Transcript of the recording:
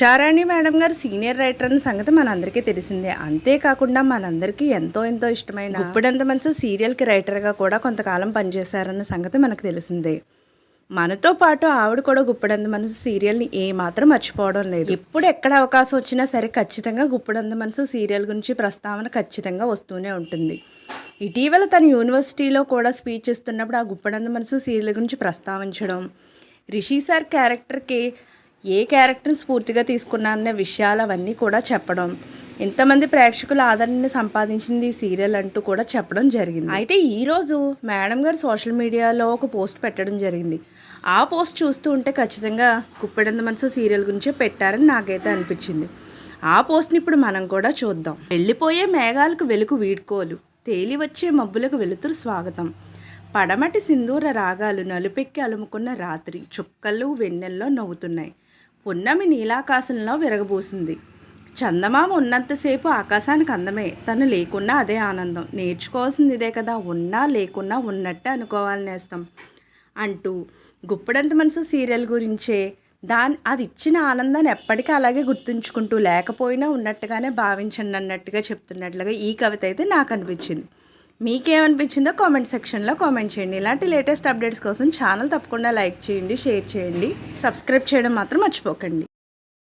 Usharani madam గారు senior writer అన్న సంగతి మనందరికీ తెలిసిందే. అంతేకాకుండా మనందరికీ ఎంతో ఎంతో ఇష్టమైన ఇప్పుడంత మనసు సీరియల్కి రైటర్గా కూడా కొంతకాలం పనిచేశారన్న సంగతి మనకు తెలిసిందే. మనతో పాటు ఆవిడ కూడా గుప్పడంద మనసు సీరియల్ని ఏమాత్రం మర్చిపోవడం లేదు. ఎప్పుడు ఎక్కడ అవకాశం వచ్చినా సరే ఖచ్చితంగా గుప్పడంద మనసు సీరియల్ గురించి ప్రస్తావన ఖచ్చితంగా వస్తూనే ఉంటుంది. ఇటీవల తన యూనివర్సిటీలో కూడా స్పీచ్ ఇస్తున్నప్పుడు ఆ గుప్పడంద మనసు సీరియల్ గురించి ప్రస్తావించడం రిషి సార్ క్యారెక్టర్కి ఏ క్యారెక్టర్ని స్ఫూర్తిగా తీసుకున్నారనే విషయాలు అవన్నీ కూడా చెప్పడం. ఇంతమంది ప్రేక్షకుల ఆదరణని సంపాదించింది ఈ సీరియల్ అంటూ కూడా చెప్పడం జరిగింది. అయితే ఈరోజు మేడం గారు సోషల్ మీడియాలో ఒక పోస్ట్ పెట్టడం జరిగింది. ఆ పోస్ట్ చూస్తూ ఉంటే ఖచ్చితంగా కుప్పెడంత మనసు సీరియల్ గురించే పెట్టారని నాకైతే అనిపించింది. ఆ పోస్ట్ని ఇప్పుడు మనం కూడా చూద్దాం. వెళ్ళిపోయే మేఘాలకు వెలుగు వీడ్కోలు తేలి వచ్చే మబ్బులకు వెలుతురు స్వాగతం. పడమటి సింధూర రాగాలు నలుపెక్కి అలుముకున్న రాత్రి చుక్కలు వెన్నెల్లో నవ్వుతున్నాయి. పున్నమి నీలాకాశంలో విరగబూసింది. చందమామ ఉన్నంతసేపు ఆకాశానికి అందమే. తను లేకున్నా అదే ఆనందం. నేర్చుకోవాల్సింది ఇదే కదా. ఉన్నా లేకున్నా ఉన్నట్టే అనుకోవాలి నేస్తాం. అంటూ గుప్పడంత మనసు సీరియల్ గురించే దాని అది ఇచ్చిన ఆనందాన్ని ఎప్పటికీ అలాగే గుర్తుంచుకుంటూ లేకపోయినా ఉన్నట్టుగానే భావించండి అన్నట్టుగా చెప్తున్నట్లుగా ఈ కవిత అయితే నాకు అనిపించింది. మీకేమనిపించిందో కామెంట్ సెక్షన్లో కామెంట్ చేయండి. ఇలాంటి లేటెస్ట్ అప్డేట్స్ కోసం ఛానల్ తప్పకుండా లైక్ చేయండి షేర్ చేయండి. సబ్స్క్రైబ్ చేయడం మాత్రం మర్చిపోకండి.